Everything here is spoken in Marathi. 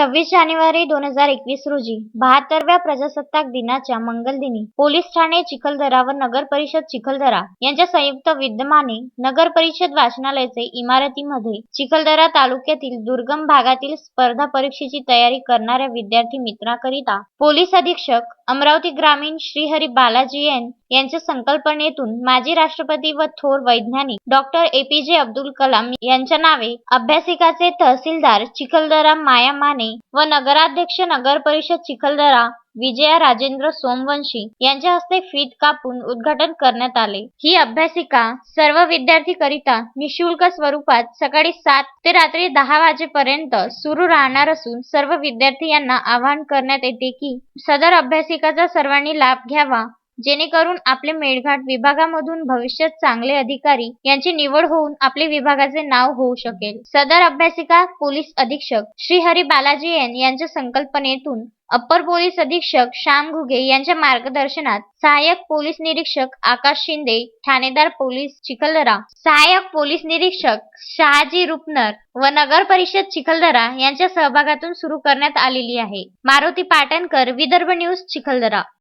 सव्वीस जानेवारी दोन हजार एकवीस रोजी बहात्तरव्या प्रजासत्ताक दिनाच्या मंगलदिनी पोलीस ठाणे चिखलदरा व नगर परिषद चिखलदरा यांच्या संयुक्त विद्यमाने नगर परिषद वाचनालयाचे इमारतीमध्ये चिखलदरा तालुक्यातील दुर्गम भागातील स्पर्धा परीक्षेची तयारी करणाऱ्या विद्यार्थी मित्रांकरिता पोलीस अधीक्षक अमरावती ग्रामीण श्रीहरी बालाजी एन यांच्या संकल्पनेतून माजी राष्ट्रपती व थोर वैज्ञानिक डॉक्टर एपीजे अब्दुल कलाम यांच्या नावे अभ्यासिकाचे तहसीलदार चिखलदरा माया माने व नगराध्यक्ष नगर परिषद चिखलदरा विजया राजेंद्र सोमवंशी यांच्या हस्ते फीत कापून उद्घाटन करण्यात आले. ही अभ्यासिका सर्व विद्यार्थी करिता निशुल्क स्वरूपात सकाळी सात ते रात्री दहा वाजेपर्यंत सुरू राहणार असून सर्व विद्यार्थी यांना आवाहन करण्यात येते की सदर अभ्यासिकाचा सर्वांनी लाभ घ्यावा. जेणेकरून आपले मेळघाट विभागामधून भविष्यात चांगले अधिकारी यांची निवड होऊन आपले विभागाचे नाव होऊ शकेल. सदर अभ्यासिका पोलीस अधीक्षक श्री हरी बालाजी एन यांच्या संकल्पनेतून अप्पर पोलीस अधीक्षक श्याम घुगे यांच्या मार्गदर्शनात सहाय्यक पोलीस निरीक्षक आकाश शिंदे ठाणेदार पोलीस चिखलदरा सहाय्यक पोलीस निरीक्षक शहाजी रुपनर व नगर परिषद चिखलदरा यांच्या सहभागातून सुरू करण्यात आलेली आहे. मारुती पाटणकर विदर्भ न्यूज चिखलदरा.